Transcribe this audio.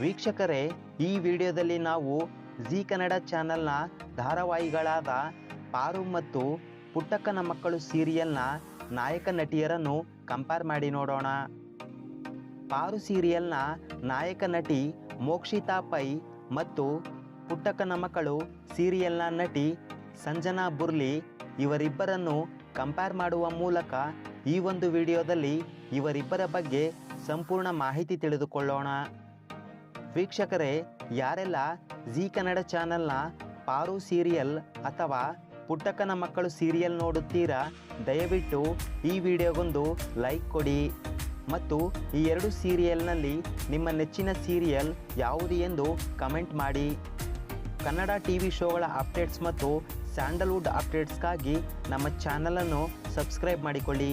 ವೀಕ್ಷಕರೇ, ಈ ವಿಡಿಯೋದಲ್ಲಿ ನಾವು ಜಿ ಕನ್ನಡ ಚಾನೆಲ್ನ ಧಾರಾವಾಹಿಗಳಾದ ಪಾರು ಮತ್ತು ಪುಟ್ಟಕ್ಕನ ಮಕ್ಕಳು ಸೀರಿಯಲ್ನ ನಾಯಕ ನಟಿಯರನ್ನು ಕಂಪೇರ್ ಮಾಡಿ ನೋಡೋಣ. ಪಾರು ಸೀರಿಯಲ್ನ ನಾಯಕ ನಟಿ ಮೋಕ್ಷಿತಾ ಪೈ ಮತ್ತು ಪುಟ್ಟಕ್ಕನ ಮಕ್ಕಳು ಸೀರಿಯಲ್ನ ನಟಿ ಸಂಜನಾ ಬುರ್ಲಿ ಇವರಿಬ್ಬರನ್ನು ಕಂಪೇರ್ ಮಾಡುವ ಮೂಲಕ ಈ ಒಂದು ವಿಡಿಯೋದಲ್ಲಿ ಇವರಿಬ್ಬರ ಬಗ್ಗೆ ಸಂಪೂರ್ಣ ಮಾಹಿತಿ ತಿಳಿದುಕೊಳ್ಳೋಣ. ವೀಕ್ಷಕರೇ, ಯಾರೆಲ್ಲ ಜಿ ಕನ್ನಡ ಚಾನೆಲ್ನ ಪಾರು ಸೀರಿಯಲ್ ಅಥವಾ ಪುಟ್ಟಕ್ಕನ ಮಕ್ಕಳು ಸೀರಿಯಲ್ ನೋಡುತ್ತೀರಾ, ದಯವಿಟ್ಟು ಈ ವಿಡಿಯೋಗೊಂದು ಲೈಕ್ ಕೊಡಿ. ಮತ್ತು ಈ ಎರಡು ಸೀರಿಯಲ್ನಲ್ಲಿ ನಿಮ್ಮ ನೆಚ್ಚಿನ ಸೀರಿಯಲ್ ಯಾವುದು ಎಂದು ಕಮೆಂಟ್ ಮಾಡಿ. ಕನ್ನಡ ಟಿ ವಿ ಶೋಗಳ ಅಪ್ಡೇಟ್ಸ್ ಮತ್ತು ಸ್ಯಾಂಡಲ್ವುಡ್ ಅಪ್ಡೇಟ್ಸ್ಗಾಗಿ ನಮ್ಮ ಚಾನಲನ್ನು ಸಬ್ಸ್ಕ್ರೈಬ್ ಮಾಡಿಕೊಳ್ಳಿ.